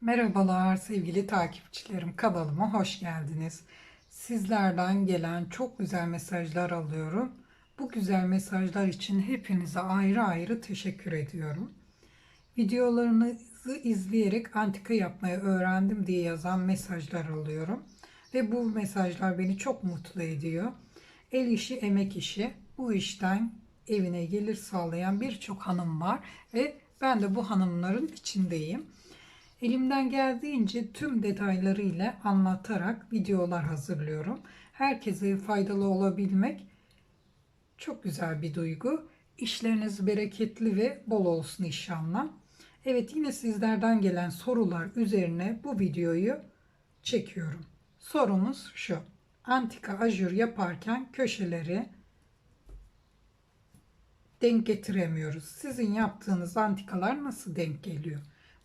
Merhabalar sevgili takipçilerim kanalıma hoş geldiniz. Sizlerden gelen çok güzel mesajlar alıyorum. Bu güzel mesajlar için hepinize ayrı ayrı teşekkür ediyorum. Videolarınızı izleyerek antika yapmayı öğrendim diye yazan mesajlar alıyorum. Ve bu mesajlar beni çok mutlu ediyor. El işi, emek işi. Bu işten evine gelir sağlayan birçok hanım var ve ben de bu hanımların içindeyim. Elimden geldiğince tüm detaylarıyla anlatarak videolar hazırlıyorum. Herkese faydalı olabilmek çok güzel bir duygu. İşleriniz bereketli ve bol olsun inşallah. Evet yine sizlerden gelen sorular üzerine bu videoyu çekiyorum. Sorumuz şu. Antika ajur yaparken köşeleri denk getiremiyoruz. Sizin yaptığınız antikalar nasıl denk geliyor?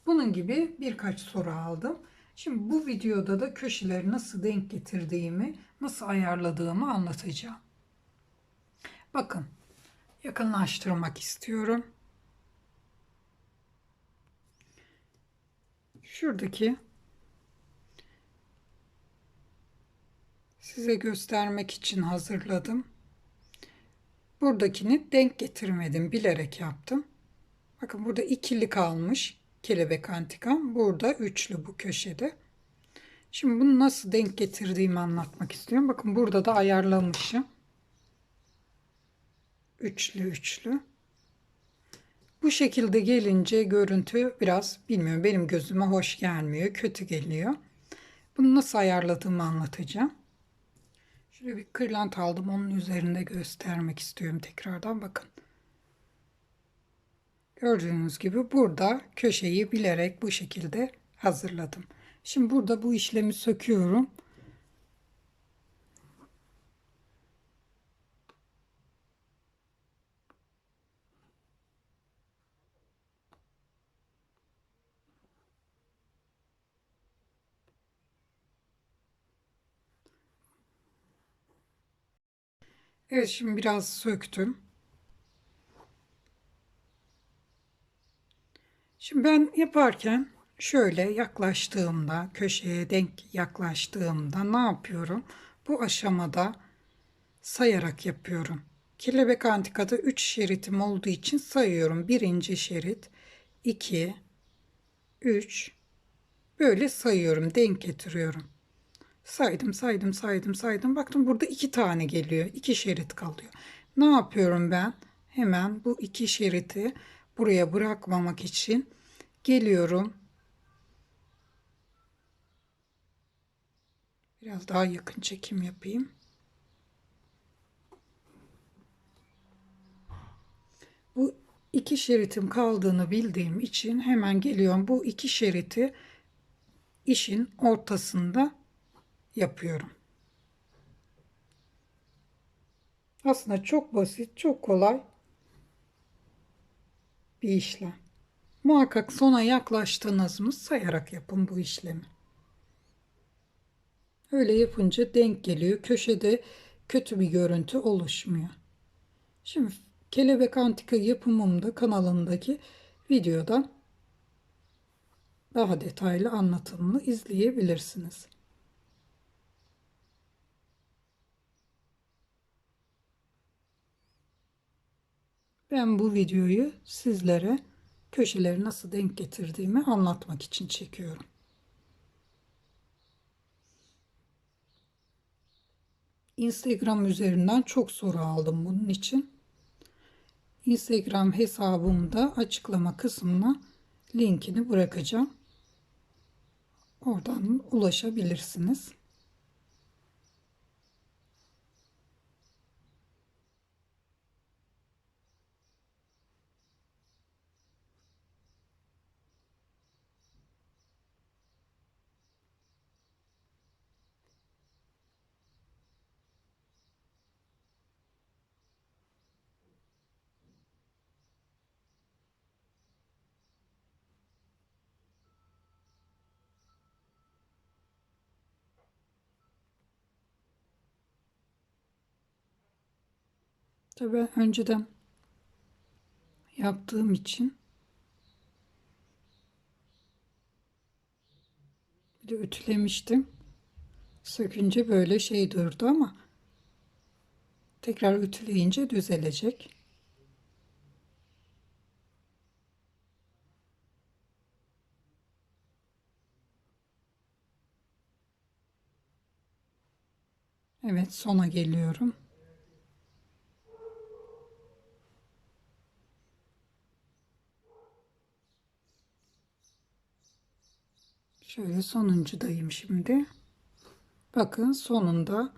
Bunun gibi birkaç soru aldım. Şimdi bu videoda da köşeleri nasıl denk getirdiğimi, nasıl ayarladığımı anlatacağım. Bakın, yakınlaştırmak istiyorum. Şuradaki size göstermek için hazırladım. Buradakini denk getirmedim, bilerek yaptım. Bakın burada ikili kalmış kelebek antikam. Burada üçlü bu köşede. Şimdi bunu nasıl denk getirdiğimi anlatmak istiyorum. Bakın burada da ayarlamışım. Üçlü üçlü. Bu şekilde gelince görüntü biraz bilmiyorum benim gözüme hoş gelmiyor. Kötü geliyor. Bunu nasıl ayarladığımı anlatacağım. Şöyle bir kırlent aldım. Onun üzerinde göstermek istiyorum tekrardan. Bakın. Gördüğünüz gibi burada köşeyi bilerek bu şekilde hazırladım. Şimdi burada bu işlemi söküyorum. Evet şimdi biraz söktüm. Şimdi ben yaparken şöyle yaklaştığımda, köşeye denk yaklaştığımda ne yapıyorum? Bu aşamada sayarak yapıyorum. Kelebek antikada 3 şeritim olduğu için sayıyorum. Birinci şerit, 2, 3, böyle sayıyorum, denk getiriyorum. Saydım, saydım, saydım, saydım. Baktım burada iki tane geliyor. iki şerit kalıyor. Ne yapıyorum ben? Hemen bu iki şeriti buraya bırakmamak için geliyorum. Biraz daha yakın çekim yapayım. Bu iki şeritim kaldığını bildiğim için hemen geliyorum. Bu iki şeriti işin ortasında yapıyorum. Aslında çok basit, çok kolay bir işlem. Muhakkak sona yaklaştığınız mı sayarak yapın bu işlemi. Öyle yapınca denk geliyor. Köşede kötü bir görüntü oluşmuyor. Şimdi kelebek antika yapımımda kanalındaki videodan daha detaylı anlatımını izleyebilirsiniz. Ben bu videoyu sizlere köşeleri nasıl denk getirdiğimi anlatmak için çekiyorum. Instagram üzerinden çok soru aldım bunun için. Instagram hesabımda açıklama kısmına linkini bırakacağım. Oradan ulaşabilirsiniz. Tabii önceden yaptığım için şekilde ütülemiştim. Sökünce böyle şey durdu ama tekrar ütüleyince düzelecek. Evet sona geliyorum. Şöyle sonuncudayım şimdi. Bakın sonunda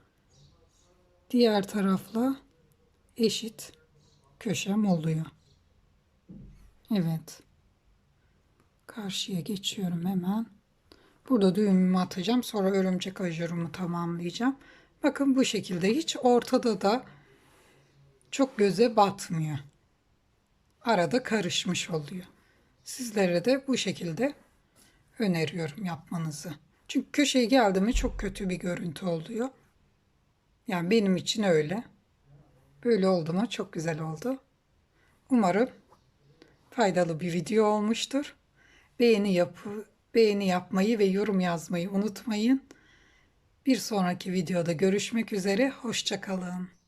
diğer tarafla eşit köşem oluyor. Evet. Karşıya geçiyorum hemen. Burada düğümümü atacağım. Sonra örümcek ajurumu tamamlayacağım. Bakın bu şekilde hiç ortada da çok göze batmıyor. Arada karışmış oluyor. Sizlere de bu şekilde öneriyorum yapmanızı. Çünkü köşeye geldi mi çok kötü bir görüntü oluyor. Yani benim için öyle. Böyle oldu mu çok güzel oldu. Umarım faydalı bir video olmuştur. Beğeni yapı beğeni yapmayı ve yorum yazmayı unutmayın. Bir sonraki videoda görüşmek üzere. Hoşçakalın.